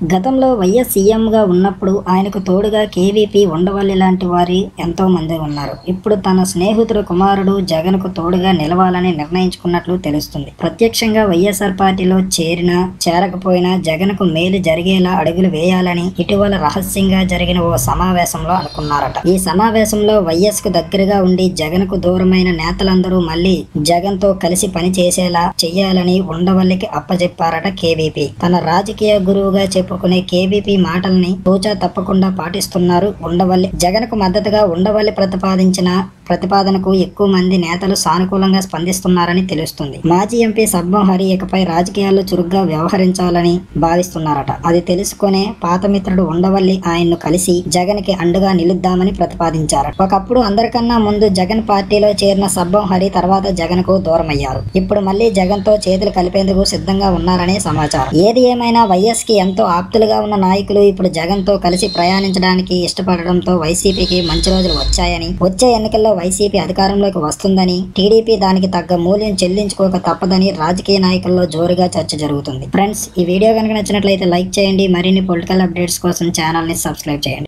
గతంలో వైఎస్ సీఎంగా ఉన్నప్పుడు ఆయనకు తోడుగా కేవీపీ ఉండవల్లి లాంటి వారి ఎంతో మంది ఉన్నారు. ఇప్పుడు తన స్నేహితుడు కుమారుడు జగన్కు తోడుగా నిలవాలని నిర్ణయించుకున్నట్లు తెలుస్తుంది. ప్రత్యక్షంగా వైఎస్ఆర్ పార్టీలో చేరినా చేరకపోయినా జగన్కు మేలు జరిగేలా అడుగులు వేయాలని ఇటీవల రహస్యంగా జరిగిన ఓ సమావేశంలో అనుకున్నారట. ఈ సమావేశంలో వైఎస్కు దగ్గరగా ఉండి జగన్కు దూరమైన నేతలందరూ మళ్ళీ జగన్తో కలిసి పని చేసేలా ఉండవల్లికి అప్పజెప్పారట కేవీపీ తన రాజకీయ గురువుగా చెప్పుకునే కేవీపీ మాటల్ని తోచా తప్పకుండా పాటిస్తున్నారు ఉండవల్లి. జగన్కు మద్దతుగా ఉండవల్లి ప్రతిపాదించిన ప్రతిపాదనకు ఎక్కువ మంది నేతలు సానుకూలంగా స్పందిస్తున్నారని తెలుస్తుంది. మాజీ ఎంపీ సబ్బం హరి ఇకపై రాజకీయాల్లో చురుగ్గా వ్యవహరించాలని భావిస్తున్నారట. అది తెలుసుకునే పాత మిత్రుడు ఉండవల్లి ఆయన్ను కలిసి జగన్కి అండగా నిలుద్దామని ప్రతిపాదించారట. ఒకప్పుడు అందరికన్నా ముందు జగన్ పార్టీలో చేరిన సబ్బం హరి తర్వాత జగన్కు దూరమయ్యారు. ఇప్పుడు మళ్ళీ జగన్తో చేతులు కలిపేందుకు సిద్ధంగా ఉన్నారనే సమాచారం. ఏది ఏమైనా వైఎస్కి ఎంతో ఆప్తులుగా ఉన్న నాయకులు ఇప్పుడు జగన్తో కలిసి ప్రయాణించడానికి ఇష్టపడడంతో వైసీపీకి మంచి రోజులు వచ్చాయని వచ్చే ఎన్నికల్లో వైసీపీ అధికారంలోకి వస్తుందని టీడీపీ దానికి తగ్గ మూల్యం చెల్లించుకోక తప్పదని రాజకీయ నాయకుల్లో జోరుగా చర్చ జరుగుతుంది. ఫ్రెండ్స్ ఈ వీడియో కనుక నచ్చినట్లయితే లైక్ చేయండి. మరిన్ని పొలిటికల్ అప్డేట్స్ కోసం ఛానల్ని సబ్స్క్రైబ్ చేయండి.